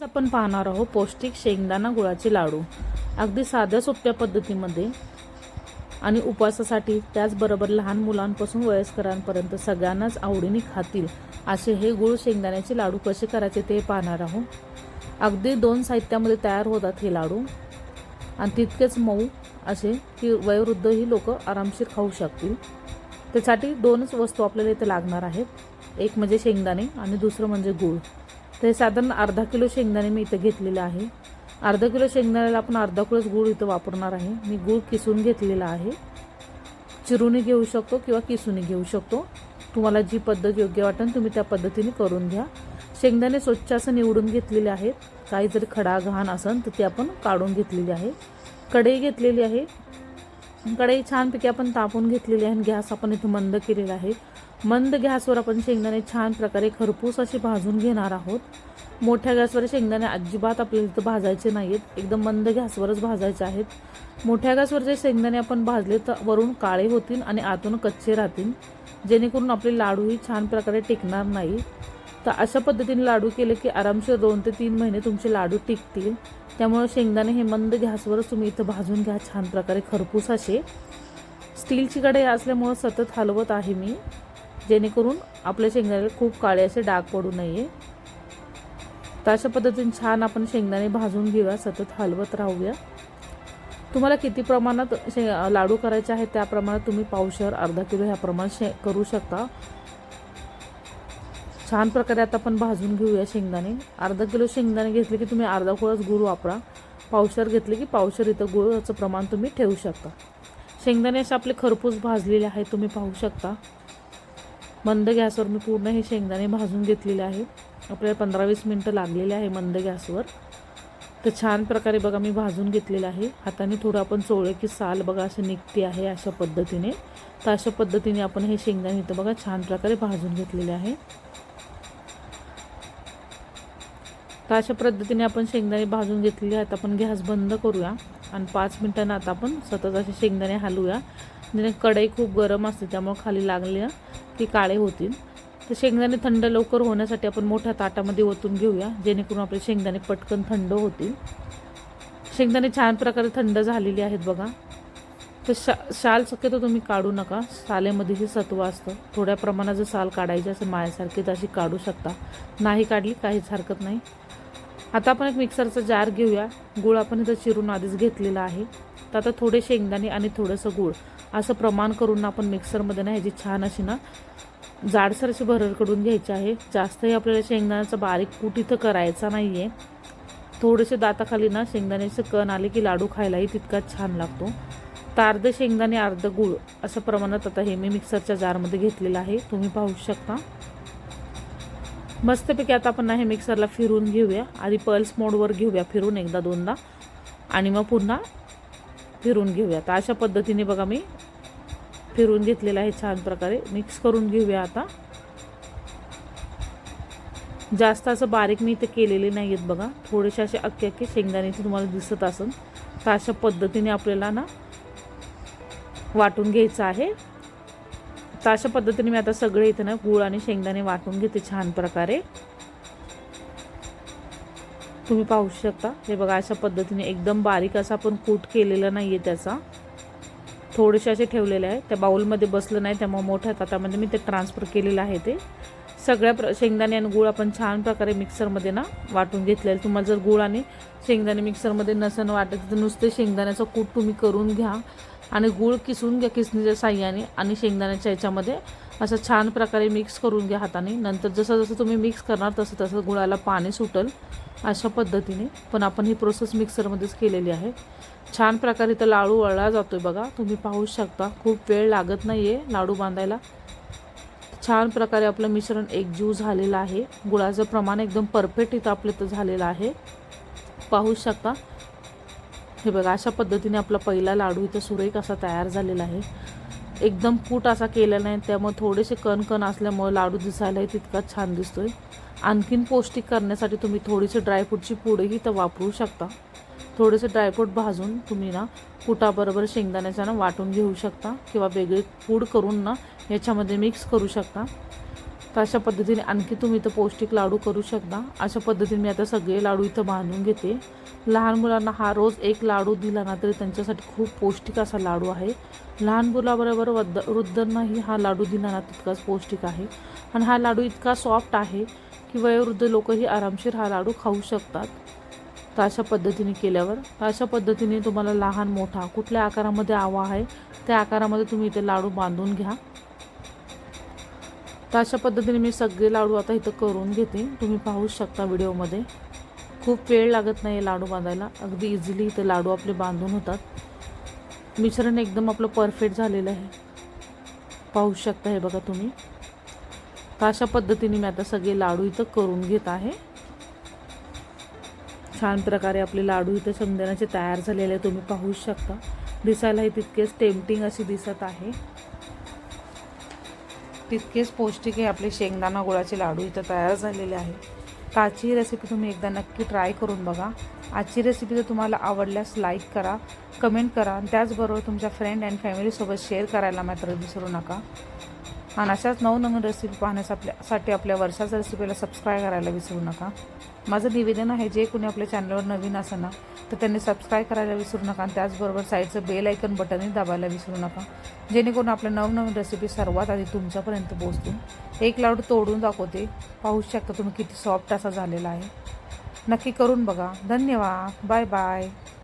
आज आपण पाहणार आहोत पौष्टिक शेंगदाणा गुळाचे लाडू. अगदी साध्या सोप्या पद्धतीमध्ये आणि उपवासासाठी त्याचबरोबर लहान मुलांपासून वयस्करांपर्यंत सगळ्यांनाच आवडीने खातील असे हे गुळ शेंगदाण्याचे लाडू कसे करायचे ते पाहणार आहोत. अगदी दोन साहित्यामध्ये तयार होतात हे लाडू. आणि तितकेच मऊ असे की वयोवृद्धही लोक आरामशीर खाऊ शकतील. त्यासाठी दोनच वस्तू आपल्याला इथे लागणार आहेत. एक म्हणजे शेंगदाणे आणि दुसरं म्हणजे गूळ. ते साधारण अर्धा किलो शेंगदाणे मी इथं घेतलेलं आहे. अर्धा किलो शेंगदाण्याला आपण अर्धा किलोच गूळ इथं वापरणार आहे. मी गूळ किसून घेतलेला आहे. चिरूनही घेऊ शकतो किंवा किसूनही घेऊ शकतो. तुम्हाला जी पद्धत योग्य वाटेल तुम्ही त्या पद्धतीने करून घ्या. शेंगदाणे स्वच्छ असं निवडून घेतलेले आहेत. काही जरी खडा घाण असेल तर ते आपण काढून घेतलेली आहे. कढई घेतलेली आहे. कढई छानपैकी आपण तापून घेतलेली आहे आणि गॅस आपण इथं मंद केलेला आहे. मंद गॅसवर आपण शेंगदाणे छान प्रकारे खरपूस असे भाजून घेणार आहोत. मोठ्या गॅसवर शेंगदाणे अजिबात आपल्याला इथं भाजायचे नाहीत. एकदम मंद गॅसवरच भाजायचे आहेत. मोठ्या गॅसवर जे शेंगदाणे आपण भाजले तर वरून काळे होतील आणि आतून कच्चे राहतील. जेणेकरून आपले लाडूही छान प्रकारे टिकणार नाही. तर अशा पद्धतीने लाडू केले की आरामशीर दोन ते तीन महिने तुमचे लाडू टिकतील. त्यामुळे शेंगदाणे हे मंद गॅसवरच तुम्ही इथं भाजून घ्या. छान प्रकारे खरपूस असे. स्टीलची कढई असल्यामुळं सतत हलवत आहे मी. जेणेकरून आपल्या शेंगदाण्याला खूप काळे असे डाग पडू नये. तर अशा पद्धतीने छान आपण शेंगदाणे भाजून घेऊया सतत हलवत राहूया. तुम्हाला किती प्रमाणात शे लाडू करायचे आहेत त्या प्रमाणात तुम्ही पावशर अर्धा किलो ह्या प्रमाणात शे करू शकता. छान प्रकारे आता आपण भाजून घेऊया शेंगदाणे. अर्धा किलो शेंगदाणे घेतले की तुम्ही अर्धा किलोच गूळ वापरा. पावशर घेतले की पावशर इथं गुळाचं प्रमाण तुम्ही ठेवू शकता. शेंगदाणे असे आपले खरपूस भाजलेले आहेत तुम्ही पाहू शकता. मंद गॅसवर मी पूर्ण हे शेंगदाणे भाजून घेतलेले आहे आपल्याला पंधरा वीस मिनटं लागलेले आहे मंद गॅसवर. तर छान प्रकारे बघा मी भाजून घेतलेलं आहे. हाताने थोडं आपण चोळे की साल बघा असे निघते आहे अशा पद्धतीने. तर अशा पद्धतीने आपण हे शेंगदाणे इथं बघा छान प्रकारे भाजून घेतलेले आहे. तर अशा पद्धतीने आपण शेंगदाणे भाजून घेतलेले आहेत. आपण गॅस बंद करूया आणि पाच मिनटांना आता आपण सतत असे शेंगदाणे हलवूया जेणे कढई खूप गरम असते त्यामुळे खाली लागल्या ते काळे होतील. तर शेंगदाणे थंड लवकर होण्यासाठी आपण मोठ्या ताटामध्ये ओतून घेऊया जेणेकरून आपले शेंगदाणे पटकन थंड होतील. शेंगदाणे छान प्रकारे थंड झालेले आहेत बघा. तर शा शाल शक्यतो तुम्ही काढू नका. सालेमध्येही सत्व असतं. थोड्या प्रमाणात जर साल काढायची असेल मायासारखी तर अशी काढू शकता. नाही काढली काहीच हरकत नाही. आता आपण एक मिक्सरचा जार घेऊया. गूळ आपण इथं चिरून आधीच घेतलेला आहे. तर आता थोडे शेंगदाणे आणि थोडंसं गूळ असं प्रमाण करून ना आपण मिक्सरमध्ये ना ह्याची छान अशी ना जाडसर अशी भरड घ्यायची आहे. जास्तही आपल्याला शेंगदाण्याचा बारीक कूट इथं करायचा नाही आहे थोडेसे दाताखाली ना शेंगदाण्याचे कण आले की लाडू खायलाही तितकाच छान लागतो. तर अर्ध शेंगदाणे अर्ध गूळ असं प्रमाणात आता हे मी मिक्सरच्या जारमध्ये घेतलेलं आहे. तुम्ही पाहू शकता. मस्तपैकी आता आपण हे मिक्सरला फिरून घेऊया आधी पल्स मोडवर घेऊया फिरून एकदा दोनदा. आणि मग पुन्हा फिरून घेऊया. तर अशा पद्धतीने बघा मी फिरून घेतलेलं आहे छान प्रकारे. मिक्स करून घेऊया आता. जास्त असं बारीक मी इथे केलेले नाही आहेत बघा. थोडेसे असे अख्खे अख्खे शेंगदाण्याचे तुम्हाला दिसत असेल तर अशा पद्धतीने आपल्याला ना वाटून घ्यायचं आहे. तर अशा पद्धतीने मी आता सगळे इथे ना गूळ आणि शेंगदाणे वाटून घेते छान प्रकारे. तुम्ही पाहू शकता. हे बघा अशा पद्धतीने एकदम बारीक असा आपण कूट केलेला नाही आहे त्याचा. थोडेसे असे ठेवलेले आहे त्या बाऊलमध्ये बसलं नाही त्यामुळे मोठ्या ताटामध्ये म्हणजे मी ते ट्रान्सफर केलेलं आहे ते. सगळ्या प्र शेंगदाणे आणि गूळ आपण छान प्रकारे मिक्सरमध्ये ना वाटून घेतलेलं. तुम्हाला जर गूळ आणि शेंगदाणे मिक्सरमध्ये नसन वाटत तर नुसते शेंगदाण्याचं कूट तुम्ही करून घ्या. आणि गूळ किसून घ्या किसणीच्या साह्याने आणि शेंगदाण्याच्या ह्याच्यामध्ये असं छान प्रकारे मिक्स करून घ्या हाताने. नंतर जसं जसं तुम्ही मिक्स करणार तसं तसं गुळाला पाणी सुटल अशा पद्धतीने. पण आपण ही प्रोसेस मिक्सरमध्येच केलेली आहे. छान प्रकारे इथं लाडू वळला जातो आहे बघा. तुम्ही पाहू शकता खूप वेळ लागत नाही आहे लाडू बांधायला. छान प्रकारे आपलं मिश्रण एकजीव झालेलं आहे. गुळाचं प्रमाण एकदम परफेक्ट इथं आपलं इथं झालेलं आहे. पाहू शकता. हे बघा अशा पद्धतीने आपला पहिला लाडू इथं सुरेख असा तयार झालेला आहे. एकदम कूट असा केला नाही त्यामुळे थोडेसे कण कण असल्यामुळे लाडू दिसायलाही तितकाच छान दिसतोय. आणखीन पौष्टिक करण्यासाठी तुम्ही थोडीशी ड्रायफ्रूटची पुडेही तर वापरू शकता. थोडेसे ड्रायफ्रूट भाजून तुम्ही ना कुटाबरोबर शेंगदाण्याच्या ना वाटून घेऊ शकता किंवा वेगळी पूड करून ना याच्यामध्ये मिक्स करू शकता. तर अशा पद्धतीने आणखी तुम्ही इथं पौष्टिक लाडू करू शकता. अशा पद्धतीने मी आता सगळे लाडू इथं बांधून घेते. लहान मुलांना हा रोज एक लाडू दिला ना तरी त्यांच्यासाठी खूप पौष्टिक असा लाडू आहे. लहान मुलाबरोबर वद्द वृद्धांनाही हा लाडू दिला ना तितकाच पौष्टिक आहे. आणि हा लाडू इतका सॉफ्ट आहे की वयोवृद्ध लोकही आरामशीर हा लाडू खाऊ शकतात. तर अशा पद्धतीने केल्यावर तर अशा पद्धतीने तुम्हाला लहान मोठा कुठल्या आकारामध्ये हवा आहे त्या आकारामध्ये तुम्ही इथे लाडू बांधून घ्या. तर अशा पद्धतीने मी सगळे लाडू आता इथं करून घेते. तुम्ही पाहू शकता व्हिडिओमध्ये. खूप वेळ लागत नाही लाडू बांधायला. अगदी इझिली इथं लाडू आपले बांधून होतात. मिश्रण एकदम आपलं परफेक्ट झालेलं आहे. पाहू शकता हे बघा तुम्ही. तर अशा पद्धतीने मी आता सगळे लाडू इथं करून घेत आहे. छान प्रकारे आपले लाडू इथं शेंगदाण्याचे तयार झालेले तुम्ही पाहू शकता. दिसायलाही तितकेच टेम्पटिंग अशी दिसत आहे. तितकेच पौष्टिक आहे. आपले शेंगदाणा गुळाचे लाडू इथं तयार झालेले आहे तर आजची रेसिपी तुम्ही एकदा नक्की ट्राय करून बघा. आजची रेसिपी जर तुम्हाला आवडल्यास लाईक करा कमेंट करा आणि त्याचबरोबर तुमच्या फ्रेंड अँड फॅमिलीसोबत शेअर करायला मात्र विसरू नका. आणि अशाच नवनवीन रेसिपी पाहण्यासाठी आपल्या वर्षाच्या रेसिपीला सबस्क्राईब करायला विसरू नका. माझं निवेदन आहे जे कोणी आपल्या चॅनलवर नवीन असं ना तर त्यांनी सबस्क्राईब करायला विसरू नका आणि त्याचबरोबर साईडचं बेल ऐकन बटनही दाबायला विसरू नका. जेणेकरून आपल्या नवनवीन रेसिपी सर्वात आधी तुमच्यापर्यंत पोहोचतील. एक लाडू तोडून दाखवते. पाहू शकता तुम्ही किती सॉफ्ट असा झालेला आहे. नक्की करून बघा. धन्यवाद. Bye bye